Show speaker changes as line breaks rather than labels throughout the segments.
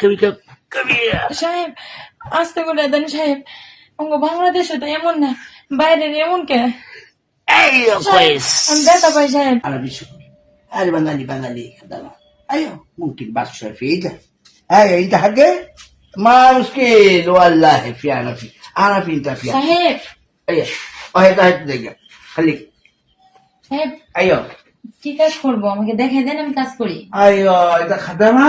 কবি কবি
সাহেব আস্তে করে দেন সাহেব অঙ্গ বাংলাদেশে তো এমন না বাইরের এমন কে
ايوه
সাহেব,
كويس
আমি ব্যথা পাই সাহেব
انا بشوف انا بنالي بنالي خدامة ايوه ممكن بعد شوي في ايدك ايوه انت حقي ما مشكل والله في انا في انا في انت في
সাহেব
ايوه وهي هاي دقيقة خليك
সাহেব
ايوه
কি কাজ করবো আমাকে দেখাই দেন আমি কাজ করি
ايوه انت خدامة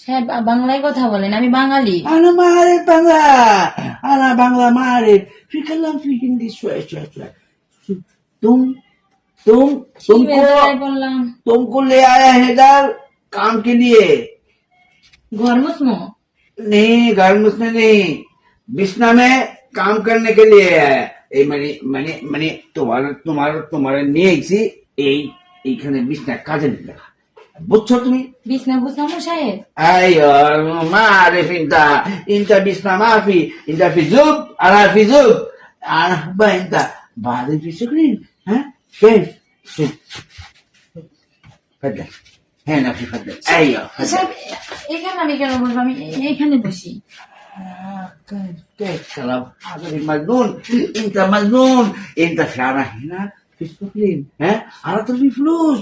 সাহেব বাংলায় কথা বলেন আমি বাঙালি।
আনা মারে বাংলা আনা বাংলা মারে। ফিকালাম ফি হিন্দি সোয়া সোয়া সোয়া। তুম तुम तुमको तुमको ले आया है दार काम के लिए
घर मुस्मो
नहीं घर मुस्मे नहीं बिस्ना में काम करने के এই মানে মানে মানে তোমার তোমার তোমার নিয়ে এই এইখানে বিছনা কাজে লাগা বুঝছো তুমি
বিছনা গুছামো সাহেব
ايوه ما اعرف انت انت بسنا ما في انت في زوب انا في زوب انا با انت بعدين في سكرين ها كيف شوف فضل هنا في فضل ايوه فضل
সাহেব এখানে আমি কেন বলবো আমি এখানে বসি
آه، كيف كيف كلام هذا مجنون انت مجنون انت في انا هنا في السكرين ها على طول في فلوس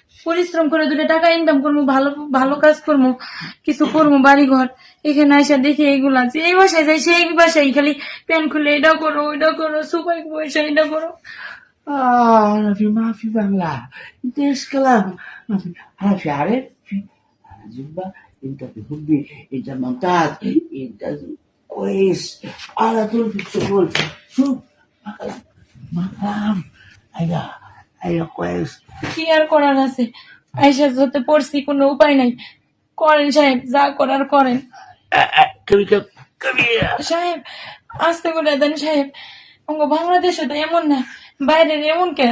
পরিশ্রম করে দুটো টাকা ইনকাম করবো ভালো ভালো কাজ করবো কিছু করবো বাড়ি ঘর এখানে আসা দেখি এইগুলা আছে এই বাসায় যাই সেই বাসায় খালি প্যান খুলে এটা করো ওইটা করো সুপাই পয়সা এটা করো
آه أنا في ما في بنغلا أنت إيش كلام ما في أنا في عارف في أنا زبا أنت في حبي أنت ممتاز أنت كويس على طول في الشغل شوف ما كلام ما
কি আর করার আছে? আইসা যাতে পড়ছি কোনো উপায় নাই। করেন সাহেব যা করার করেন। সাহেব আস্তে করে দেন সাহেব। বাংলাদেশে তো এমন না। বাইরের এমন কে?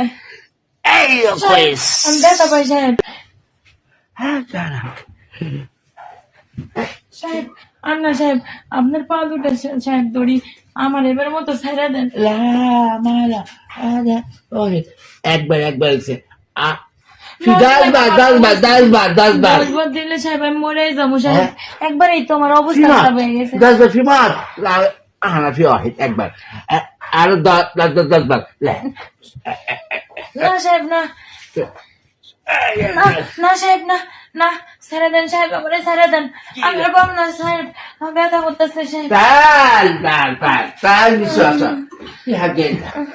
আমি দেখা পাই সাহেব। সাহেব আন্না সাহেব আপনার পা দুটা সাহেব দড়ি আমার এবার মতো ছেড়ে দেন।
একবার
একবার দিলে যাব সাহেব।
একবার এই একবার।
না সাহেব না না সাহেব না।
نا سردازنش هم برم سرداز. اما بام نه سر. من بیاد هم دستش هم. دال دال دال دال می‌شود.
چه هنگا؟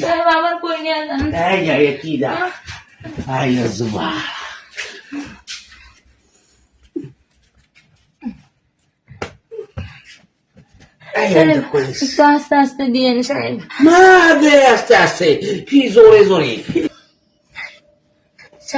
داریم با هم پوینیم. داریم ای ای زور. ای پویش. است است دینش هم.
مادر است است کی زوری زوری.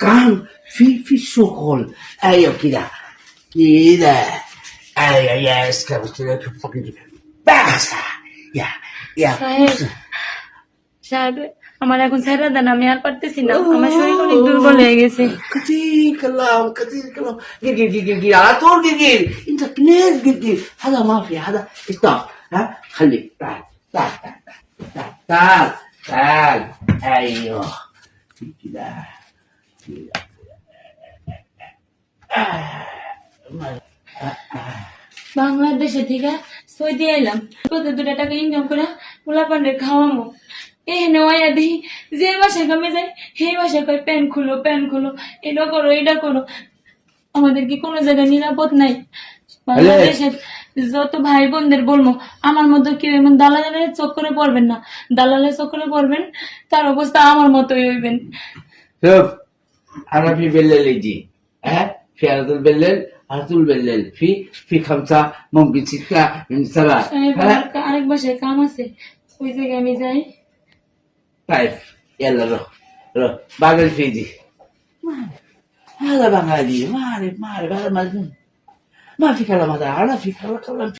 كم في في الشغل ايوه كده كده ايوه يا اسكت بس يا يا
সাহেব সাহেব আমার এখন ছেড়ে দেন আমি আর পারতেছি না আমার শরীর অনেক দুর্বল হয়ে গেছে
كثير كلام كثير كلام جير جير جير جير جير على طول جير جير انت كنير جير جير هذا ما في هذا استوب ها خليك تعال تعال تعال تعال تعال ايوه كده
বাংলাদেশে থেকে সৌদি এলাম কত দুটা টাকা ইনকাম করে পোলা পান্ডের খাওয়ামো। এখানে ওয়া দিই যে বাসায় কামে যাই সেই বাসায় কয়, প্যান খুলো প্যান খুলো, এটা করো এটা করো। আমাদের কি কোনো জায়গায় নিরাপদ নাই? বাংলাদেশের যত ভাই বোনদের বলব আমার মতো কেউ এমন দালালের চক্করে পড়বেন না। দালালের চক্করে পড়বেন, তার অবস্থা আমার মতোই হইবেন।
شوف انا في بالليل يجي ها في على بالليل على طول بالليل في في خمسة ممكن ستة من سبعة
সাহেব,
ها
আমার আরেক বাসায় কাম আছে ওই জায়গায় আমি যাই
طيب يلا روح روح بعد الفيدي ما أعرف. هذا بنغالي ما اعرف ما اعرف هذا مجنون ما في كلام هذا ولا في كلام